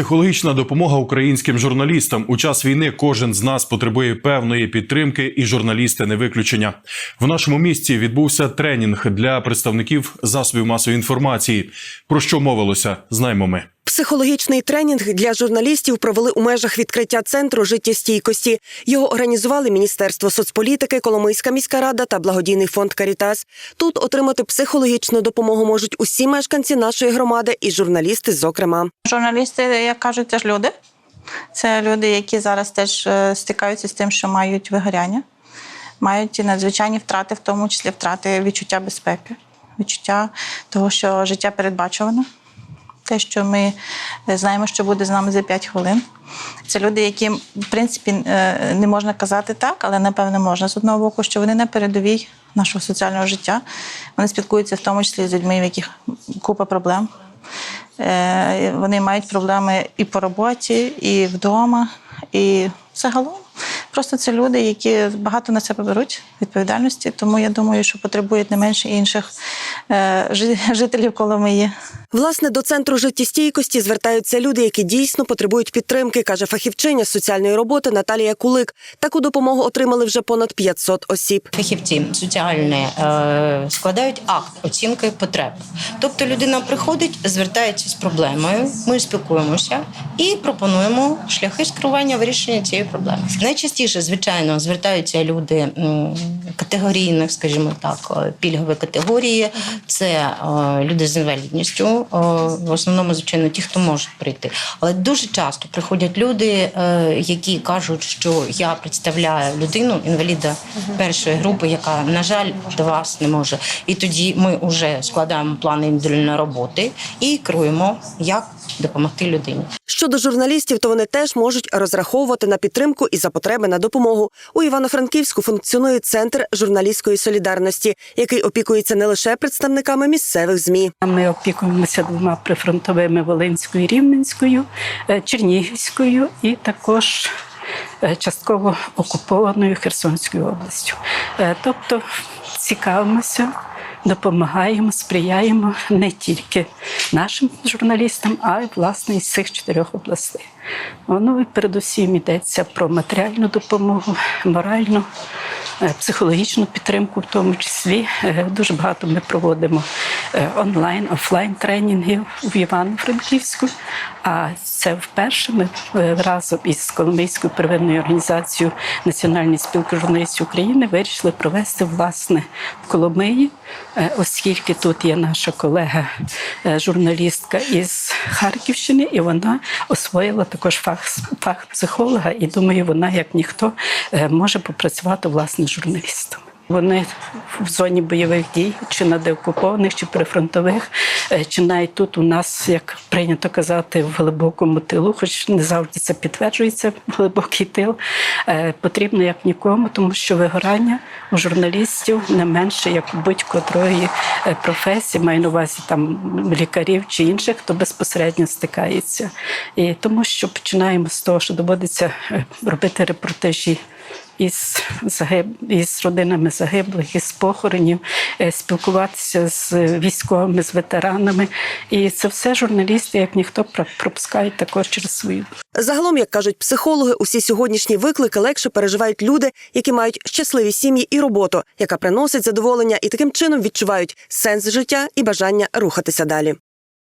Психологічна допомога українським журналістам у час війни. Кожен з нас потребує певної підтримки, і журналісти не виключення. В нашому місті відбувся тренінг для представників засобів масової інформації. Про що мовилося, знаємо ми. Психологічний тренінг для журналістів провели у межах відкриття центру життєстійкості. Його організували Міністерство соцполітики, Коломийська міська рада та благодійний фонд Карітас. Тут отримати психологічну допомогу можуть усі мешканці нашої громади і журналісти, зокрема. Журналісти, як кажуть, теж люди. Це люди, які зараз теж е, стикаються з тим, що мають вигоряння, мають надзвичайні втрати, в тому числі втрати відчуття безпеки, відчуття того, що життя передбачувано. Те, що ми е, знаємо, що буде з нами за 5 хвилин. Це люди, яким, в принципі, е, не можна казати так, але напевне можна з одного боку, що вони на передовій нашого соціального життя. Вони спілкуються в тому числі з людьми, в яких купа проблем. Е, Вони мають проблеми і по роботі, і вдома, і загалом. Просто це люди, які багато на себе беруть відповідальності, тому я думаю, що потребують не менше інших е, жи- жителів Коломиї. Власне, до центру життєстійкості звертаються люди, які дійсно потребують підтримки, каже фахівчиня з соціальної роботи Наталія Кулик. Таку допомогу отримали вже понад 500 осіб. Фахівці соціальні е, складають акт оцінки потреб. Тобто людина приходить, звертається з проблемою. Ми спілкуємося і пропонуємо шляхи скерування вирішення цієї проблеми. Найчастіше, звичайно, звертаються люди категорійних, скажімо так, е, пільгові категорії. Це е, люди з інвалідністю. е, В основному, звичайно, ті, хто можуть прийти. Але дуже часто приходять люди, які кажуть, що я представляю людину інваліда першої групи, яка, на жаль, до вас не може. І тоді ми вже складаємо плани індивідуальної роботи і керуємо, як допомогти людині. Щодо журналістів, то вони теж можуть розраховувати на підтримку і за потреби на допомогу. У Івано-Франківську функціонує центр журналістської солідарності, який опікується не лише представниками місцевих змі. Ми опікуємося двома прифронтовими Волинською, Рівненською, е, Чернігівською і також е, частково окупованою Херсонською областю. Е, Тобто цікавимося, допомагаємо, сприяємо не тільки нашим журналістам, а й власне із цих чотирьох областей. Воно і передусім йдеться про матеріальну допомогу, моральну, е, психологічну підтримку, в тому числі. Е, Дуже багато ми проводимо онлайн, офлайн тренінгів в Івано-Франківську. А це вперше ми е, разом із Коломийською первинною організацією Національної спілки журналістів України вирішили провести власне в Коломиї, е, оскільки тут є наша колега, е, журналістка із Харківщини, і вона освоїла також фах, фах психолога. І думаю, вона, як ніхто, е, може попрацювати власне журналістом. Вони в зоні бойових дій, чи на деокупованих, чи прифронтових, е, чи навіть тут у нас, як прийнято казати, в глибокому тилу, хоч не завжди це підтверджується, глибокий тил, е, потрібно як нікому, тому що вигорання у журналістів не менше, як у будь-котрої е, професії, маю на увазі там лікарів чи інших, хто безпосередньо стикається. І тому що починаємо з того, що доводиться робити репортажі із загиб... із родинами загиблих, із похоронів, е, спілкуватися з військовими, з ветеранами. І це все журналісти, як ніхто, про- пропускають також через свою Загалом, як кажуть психологи, усі сьогоднішні виклики легше переживають люди, які мають щасливі сім'ї і роботу, яка приносить задоволення, і таким чином відчувають сенс життя і бажання рухатися далі.